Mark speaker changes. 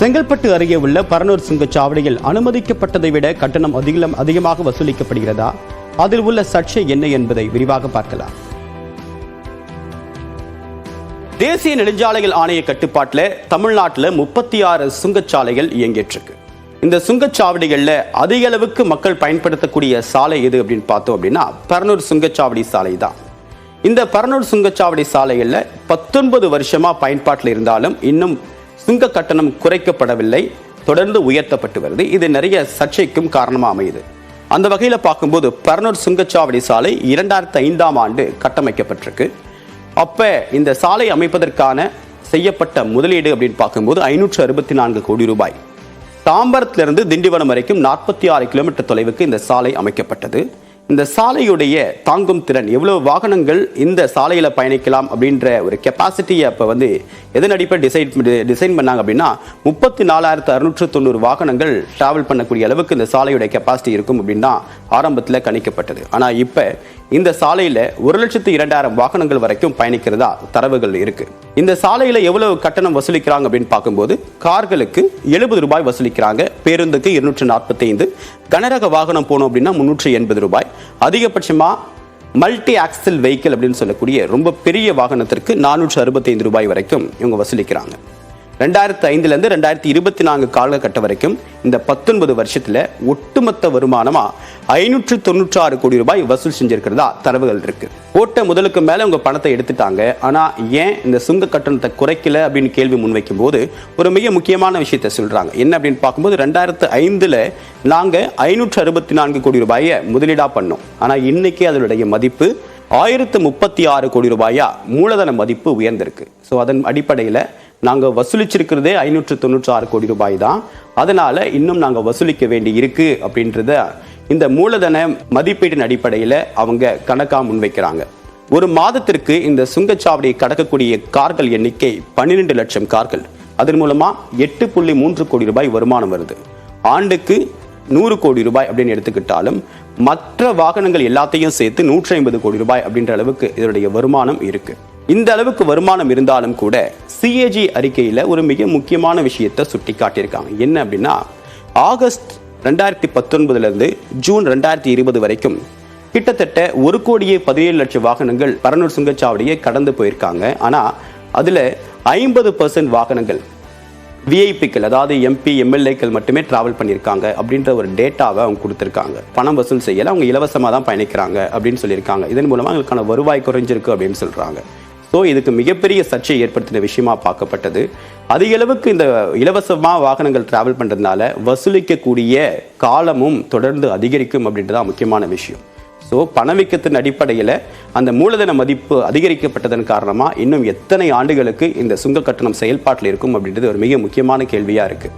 Speaker 1: செங்கல்பட்டு அருகே உள்ள பரனூர் சுங்கச்சாவடியில் அனுமதிக்கப்பட்டதை விட கட்டணம் அதிகம் அதிகமாக வசூலிக்கப்படுகிறதா? அதில் உள்ள சர்ச்சை என்ன என்பதை விரிவாக பார்க்கலாம். தேசிய நெடுஞ்சாலைகள் ஆணைய கட்டுப்பாட்டில் தமிழ்நாட்டில் முப்பத்தி ஆறு சுங்கச்சாலைகள் இயங்கிட்டு இந்த சுங்கச்சாவடிகளில் அதிக அளவுக்கு மக்கள் பயன்படுத்தக்கூடிய சாலை எது அப்படின்னு பார்த்தோம் அப்படின்னா பரனூர் சுங்கச்சாவடி சாலை தான். இந்த பரனூர் சுங்கச்சாவடி சாலைகளில் பத்தொன்பது வருஷமா பயன்பாட்டில் இருந்தாலும் இன்னும் சுங்க கட்டணம் குறைக்கப்படவில்லை தொடர்ந்து உயர்த்தப்பட்டு வருது. இது நிறைய சர்ச்சைக்கும் காரணமாக அமையுது. அந்த வகையில் பார்க்கும்போது பரனூர் சுங்கச்சாவடி சாலை இரண்டாயிரத்தி ஐந்தாம் ஆண்டு கட்டமைக்கப்பட்டிருக்கு. அப்போ இந்த சாலை அமைப்பதற்கான செய்யப்பட்ட முதலீடு அப்படின்னு பார்க்கும்போது ஐநூற்று அறுபத்தி நான்கு கோடி ரூபாய். தாம்பரத்திலிருந்து திண்டிவனம் வரைக்கும் நாற்பத்தி ஆறு கிலோமீட்டர் தொலைவுக்கு இந்த சாலை அமைக்கப்பட்டது. இந்த சாலையுடைய தாங்கும் திறன் எவ்வளவு வாகனங்கள் இந்த சாலையில் பயணிக்கலாம் அப்படின்ற ஒரு கெப்பாசிட்டியை அப்போ வந்து எதன் அடிப்படை டிசைன் டிசைன் பண்ணாங்க அப்படின்னா முப்பத்தி நாலாயிரத்து அறுநூற்று தொண்ணூறு வாகனங்கள் டிராவல் பண்ணக்கூடிய அளவுக்கு இந்த சாலையுடைய கெப்பாசிட்டி இருக்கும் அப்படின்னா ஆரம்பத்தில் கணிக்கப்பட்டது. ஆனால் இப்போ இந்த சாலையில் ஒரு லட்சத்து இரண்டாயிரம் வாகனங்கள் வரைக்கும் பயணிக்கிறதா தரவுகள் இருக்குது இந்த சாலையில் எவ்வளவு கட்டணம் வசூலிக்கிறாங்க அப்படின்னு பார்க்கும்போது கார்களுக்கு எழுபது ரூபாய் வசூலிக்கிறாங்க பேருந்துக்கு இருநூற்று நாற்பத்தைந்து கனரக வாகனம் போனோம் அப்படின்னா முன்னூற்று எண்பது ரூபாய் அதிகபட்சமாக மல்டி ஆக்சல் வெஹிக்கிள் அப்படின்னு சொல்லக்கூடிய ரொம்ப பெரிய வாகனத்திற்கு நானூற்று அறுபத்தைந்து ரூபாய் வரைக்கும் இவங்க வசூலிக்கிறாங்க. ரெண்டாயிரத்தி ஐந்துலேருந்து ரெண்டாயிரத்தி இருபத்தி நான்கு காலகட்டம் வரைக்கும் இந்த பத்தொன்பது வருஷத்தில் ஒட்டுமொத்த வருமானமாக ஐநூற்று தொண்ணூற்றாறு கோடி ரூபாய் வசூல் செஞ்சிருக்கிறதா தரவுகள் இருக்குது போட்ட முதலுக்கு மேலே உங்கள் பணத்தை எடுத்துட்டாங்க. ஆனால் ஏன் இந்த சுங்க கட்டணத்தை குறைக்கல அப்படின்னு கேள்வி முன்வைக்கும் போது ஒரு மிக முக்கியமான விஷயத்தை சொல்கிறாங்க என்ன அப்படின்னு பார்க்கும்போது ரெண்டாயிரத்து ஐந்தில் நாங்கள் ஐநூற்று அறுபத்தி நான்கு கோடி ரூபாயை முதலீடாக பண்ணோம். ஆனால் இன்றைக்கே அதனுடைய மதிப்பு ஆயிரத்து முப்பத்தி ஆறு கோடி ரூபாயா? மூலதன மதிப்பு உயர்ந்திருக்கு. ஸோ அதன் அடிப்படையில் நாங்கள் வசூலிச்சிருக்கிறதே ஐநூற்று தொண்ணூற்றி ஆறு கோடி ரூபாய் தான். அதனால் இன்னும் நாங்கள் வசூலிக்க வேண்டி இருக்குது அப்படின்றத இந்த மூலதன மதிப்பீட்டின் அடிப்படையில் அவங்க கணக்காக முன்வைக்கிறாங்க. ஒரு மாதத்திற்கு இந்த சுங்கச்சாவடியை கடக்கக்கூடிய கார்கள் எண்ணிக்கை பன்னிரெண்டு லட்சம் கார்கள். அதன் மூலமா எட்டு புள்ளி மூன்று கோடி ரூபாய் வருமானம் வருது. ஆண்டுக்கு நூறு கோடி ரூபாய் அப்படின்னு எடுத்துக்கிட்டாலும் மற்ற வாகனங்கள் எல்லாத்தையும் சேர்த்து நூற்றி ஐம்பது கோடி ரூபாய் அப்படின்ற அளவுக்கு இதனுடைய வருமானம் இருக்கு. இந்த அளவுக்கு வருமானம் இருந்தாலும் கூட சிஏஜி அறிக்கையில ஒரு மிக முக்கியமான விஷயத்தை சுட்டி காட்டியிருக்காங்க என்ன அப்படின்னா ஆகஸ்ட் ரெண்டாயிரத்தி பத்தொன்பதுலேருந்து ஜூன் ரெண்டாயிரத்தி இருபது வரைக்கும் கிட்டத்தட்ட ஒரு கோடியே பதினேழு லட்சம் வாகனங்கள் பரனூர் சுங்கச்சாவடியை கடந்து போயிருக்காங்க. ஆனால் அதில் ஐம்பது பர்சன்ட் வாகனங்கள் விஐபிக்கள் அதாவது எம்பி எம்எல்ஏக்கள் மட்டுமே டிராவல் பண்ணியிருக்காங்க அப்படின்ற ஒரு டேட்டாவை அவங்க கொடுத்துருக்காங்க. பணம் வசூல் செய்யலை அவங்க இலவசமாக தான் பயணிக்கிறாங்க அப்படின்னு சொல்லியிருக்காங்க. இதன் மூலமாக அவங்களுக்கான வருவாய் குறைஞ்சிருக்கு அப்படின்னு சொல்கிறாங்க ஸோ இதுக்கு மிகப்பெரிய சர்ச்சை ஏற்படுத்தின விஷயமா பார்க்கப்பட்டது. அதிக அளவுக்கு இந்த இலவசமாக வாகனங்கள் டிராவல் பண்ணுறதுனால வசூலிக்கக்கூடிய காலமும் தொடர்ந்து அதிகரிக்கும் அப்படின்றதான் முக்கியமான விஷயம். ஸோ பணவீக்கத்தின் அடிப்படையில் அந்த மூலதன மதிப்பு அதிகரிக்கப்பட்டதன் காரணமாக இன்னும் எத்தனை ஆண்டுகளுக்கு இந்த சுங்க கட்டணம் செயல்பாட்டில் இருக்கும் அப்படின்றது ஒரு மிக முக்கியமான கேள்வியாக இருக்குது